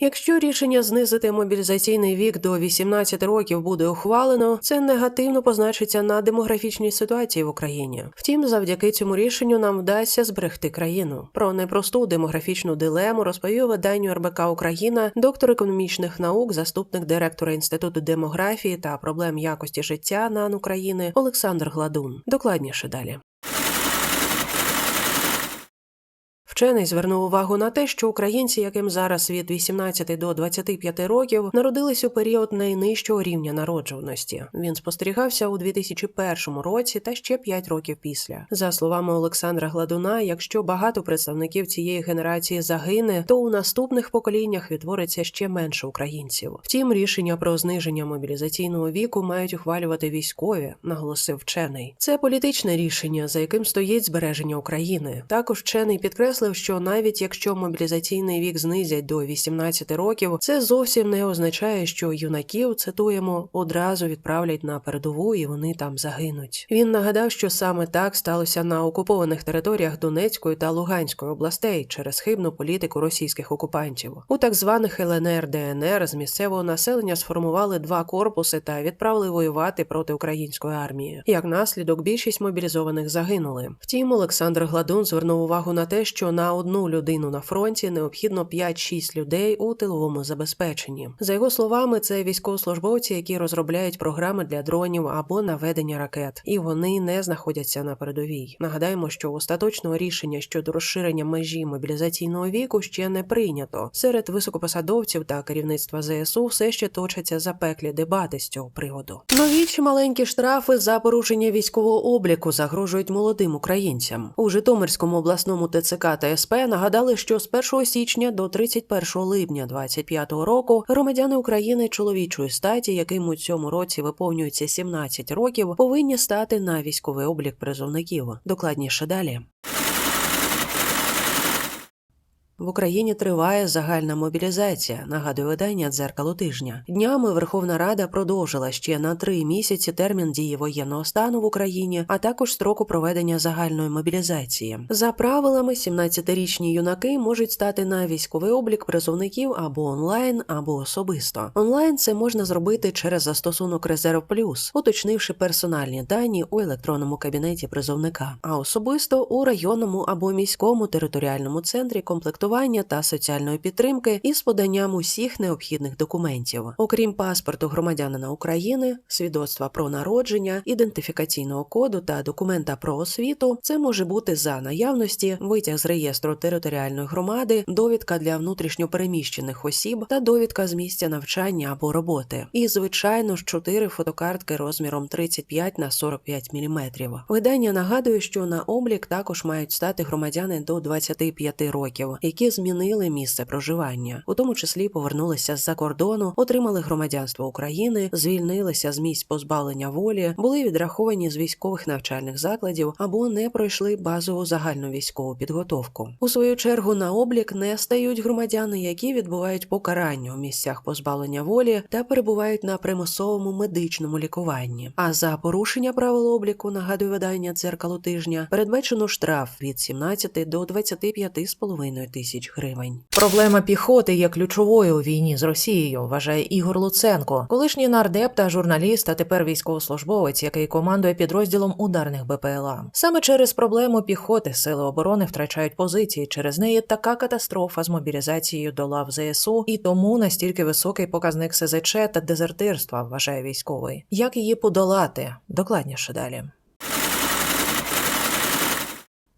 Якщо рішення знизити мобілізаційний вік до 18 років буде ухвалено, це негативно позначиться на демографічній ситуації в Україні. Втім, завдяки цьому рішенню нам вдасться зберегти країну. Про непросту демографічну дилему розповів виданню РБК Україна, доктор економічних наук, заступник директора інституту демографії та проблем якості життя НАН України Олександр Гладун. Докладніше далі. Вчений звернув увагу на те, що українці, яким зараз від 18 до 25 років, народились у період найнижчого рівня народжуваності. Він спостерігався у 2001 році та ще 5 років після. За словами Олександра Гладуна, якщо багато представників цієї генерації загине, то у наступних поколіннях відтвориться ще менше українців. Втім, рішення про зниження мобілізаційного віку мають ухвалювати військові, наголосив вчений. Це політичне рішення, за яким стоїть збереження України. Також вчений підкреслив, що навіть якщо мобілізаційний вік знизять до 18 років, це зовсім не означає, що юнаків цитуємо одразу відправлять на передову і вони там загинуть. Він нагадав, що саме так сталося на окупованих територіях Донецької та Луганської областей через хибну політику російських окупантів. У так званих ЛНР ДНР з місцевого населення сформували два корпуси та відправили воювати проти української армії. Як наслідок, більшість мобілізованих загинули. Втім, Олександр Гладун звернув увагу на те, що на одну людину на фронті необхідно 5-6 людей у тиловому забезпеченні. За його словами, це військовослужбовці, які розробляють програми для дронів або наведення ракет, і вони не знаходяться на передовій. Нагадаємо, що остаточного рішення щодо розширення межі мобілізаційного віку ще не прийнято. Серед високопосадовців та керівництва ЗСУ все ще точаться запеклі дебати з цього приводу. Нові чи маленькі штрафи за порушення військового обліку загрожують молодим українцям у Житомирському обласному ТЦК та нагадали, що з 1 січня до 31 липня 2025 року громадяни України чоловічої статі, яким у цьому році виповнюється 17 років, повинні стати на військовий облік призовників. Докладніше далі. В Україні триває загальна мобілізація. Нагадує видання дзеркало тижня. Днями Верховна Рада продовжила ще на три місяці термін дії воєнного стану в Україні, а також строку проведення загальної мобілізації. За правилами, 17-річні юнаки можуть стати на військовий облік призовників або онлайн, або особисто. Онлайн це можна зробити через застосунок Резерв Плюс, уточнивши персональні дані у електронному кабінеті призовника, а особисто у районному або міському територіальному центрі комплектування та соціальної підтримки із поданням усіх необхідних документів, окрім паспорту громадянина України, свідоцтва про народження, ідентифікаційного коду та документа про освіту. Це може бути за наявності витяг з реєстру територіальної громади, довідка для внутрішньопереміщених осіб та довідка з місця навчання або роботи. І звичайно ж чотири фотокартки розміром 35 на 45 мм. Видання нагадує, що на облік також мають стати громадяни до 25 років, які змінили місце проживання, у тому числі повернулися з-за кордону, отримали громадянство України, звільнилися з місць позбавлення волі, були відраховані з військових навчальних закладів або не пройшли базову загальну військову підготовку. У свою чергу на облік не стають громадяни, які відбувають покарання у місцях позбавлення волі та перебувають на примусовому медичному лікуванні. А за порушення правил обліку нагадує видання дзеркало тижня передбачено штраф від 17 до 25,5 тисяч гривень. Проблема піхоти є ключовою у війні з Росією, вважає Ігор Луценко, колишній нардеп та журналіст, а тепер військовослужбовець, який командує підрозділом ударних БПЛА. Саме через проблему піхоти сили оборони втрачають позиції. Через неї така катастрофа з мобілізацією до лав ЗСУ, і тому настільки високий показник СЗЧ та дезертирства, вважає військовий. Як її подолати? Докладніше далі.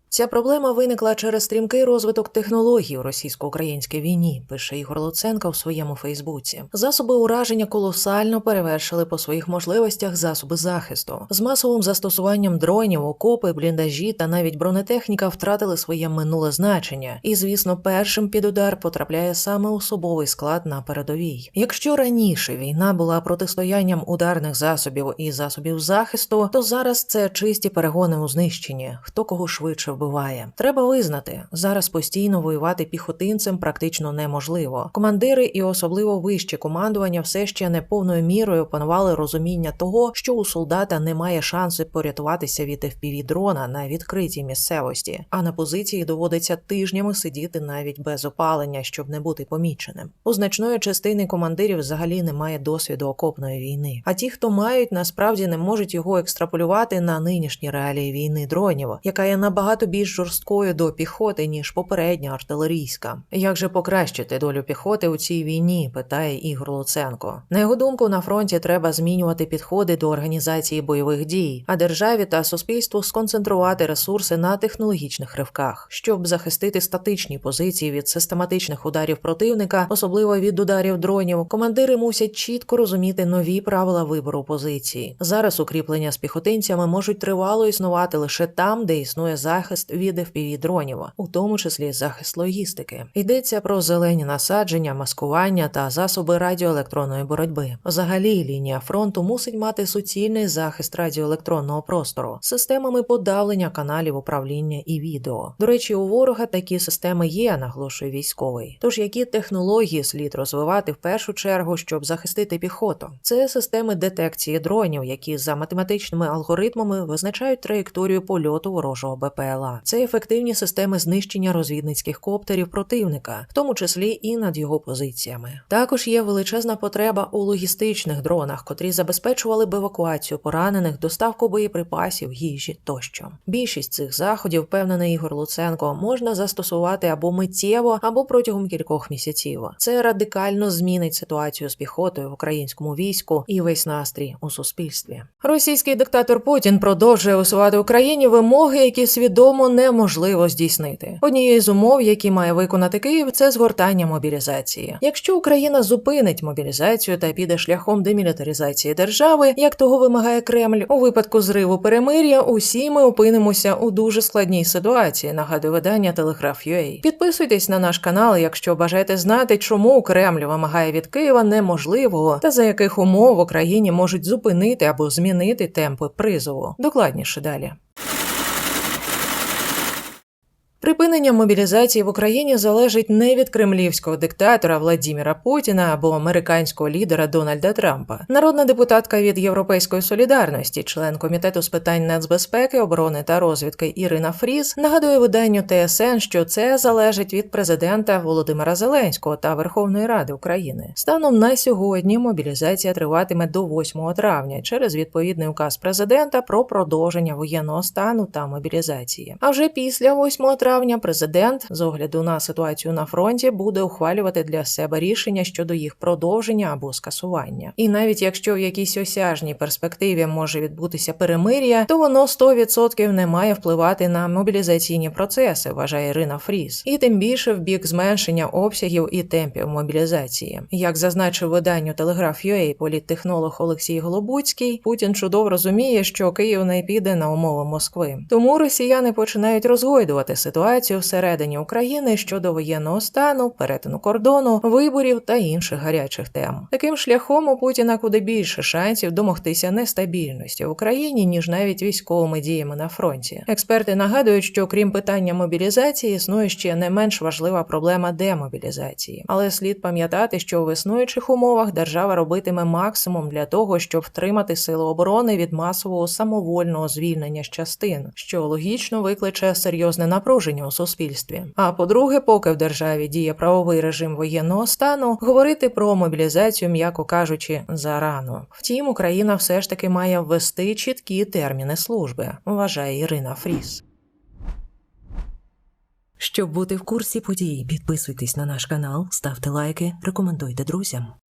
Ця проблема виникла через стрімкий розвиток технологій у російсько-українській війні, пише Ігор Луценко в своєму Фейсбуці. Засоби ураження колосально перевершили по своїх можливостях засоби захисту. З масовим застосуванням дронів, окопи, бліндажі та навіть бронетехніка втратили своє минуле значення. І, звісно, першим під удар потрапляє саме особовий склад на передовій. Якщо раніше війна була протистоянням ударних засобів і засобів захисту, то зараз це чисті перегони у знищенні. Хто кого швидше вбиває. Треба визнати, зараз постійно воювати піхотинцем практично неможливо. Командири і особливо вище командування все ще не повною мірою опанували розуміння того, що у солдата немає шансу порятуватися від fpv дрона на відкритій місцевості, а на позиції доводиться тижнями сидіти навіть без опалення, щоб не бути поміченим. У значної частини командирів взагалі немає досвіду окопної війни. А ті, хто мають, насправді не можуть його екстраполювати на нинішні реалії війни дронів, яка є набагато більш жорсткою до піхоти ніж попередня артилерійська. Як же покращити долю піхоти у цій війні? питає Ігор Луценко. На його думку, на фронті треба змінювати підходи до організації бойових дій, а державі та суспільству сконцентрувати ресурси на технологічних ривках, щоб захистити статичні позиції від систематичних ударів противника, особливо від ударів дронів. Командири мусять чітко розуміти нові правила вибору позиції. Зараз укріплення з піхотинцями можуть тривало існувати лише там, де існує захист від fpv дронів, у тому числі захист логістики. Йдеться про зелені насадження, маскування та засоби радіоелектронної боротьби. Взагалі, лінія фронту мусить мати суцільний захист радіоелектронного простору системами подавлення каналів управління і відео. До речі, у ворога такі системи є, наголошує військовий. Тож які технології слід розвивати в першу чергу, щоб захистити піхоту? Це системи детекції дронів, які за математичними алгоритмами визначають траєкторію польоту ворожого БПЛА. Це ефективні системи знищення розвідницьких коптерів противника, в тому числі і над його позиціями. Також є величезна потреба у логістичних дронах, котрі забезпечували б евакуацію поранених, доставку боєприпасів, їжі тощо. Більшість цих заходів, впевнений Ігор Луценко, можна застосувати або миттєво, або протягом кількох місяців. Це радикально змінить ситуацію з піхотою в українському війську і весь настрій у суспільстві. Російський диктатор Путін продовжує висувати Україні вимоги, які свідомо неможливо здійснити. Однією з умов, які має виконати Київ, це згортання мобілізації. Якщо Україна зупинить мобілізацію та піде шляхом демілітаризації держави, як того вимагає Кремль, у випадку зриву перемир'я, усі ми опинимося у дуже складній ситуації. Нагадує видання Телеграф.ua. Підписуйтесь на наш канал, якщо бажаєте знати, чому Кремль вимагає від Києва неможливого та за яких умов в Україні можуть зупинити або змінити темпи призову. Докладніше далі. Припинення мобілізації в Україні залежить не від кремлівського диктатора Владіміра Путіна або американського лідера Дональда Трампа. Народна депутатка від Європейської солідарності, член комітету з питань нацбезпеки, оборони та розвідки Ірина Фріз, нагадує виданню ТСН, що це залежить від президента Володимира Зеленського та Верховної Ради України. Станом на сьогодні мобілізація триватиме до 8 травня через відповідний указ президента про продовження воєнного стану та мобілізації. А вже після 8 травня президент, з огляду на ситуацію на фронті, буде ухвалювати для себе рішення щодо їх продовження або скасування. І навіть якщо в якійсь осяжній перспективі може відбутися перемир'я, то воно 100% не має впливати на мобілізаційні процеси, вважає Ірина Фріз, і тим більше в бік зменшення обсягів і темпів мобілізації. Як зазначив виданню Телеграф.ua політтехнолог Олексій Голобуцький, Путін чудово розуміє, що Київ не піде на умови Москви. Тому росіяни починають розгойдувати ситуацію всередині України щодо воєнного стану, перетину кордону, виборів та інших гарячих тем. Таким шляхом у Путіна куди більше шансів домогтися нестабільності в Україні ніж навіть військовими діями на фронті. Експерти нагадують, що крім питання мобілізації існує ще не менш важлива проблема демобілізації, але слід пам'ятати, що в існуючих умовах держава робитиме максимум для того, щоб втримати сили оборони від масового самовольного звільнення з частин, що логічно викличе серйозне напруження у суспільстві. А по-друге, поки в державі діє правовий режим воєнного стану, говорити про мобілізацію, м'яко кажучи, зарано. Втім, Україна все ж таки має ввести чіткі терміни служби, вважає Ірина Фріс. Щоб бути в курсі подій, підписуйтесь на наш канал, ставте лайки, рекомендуйте друзям.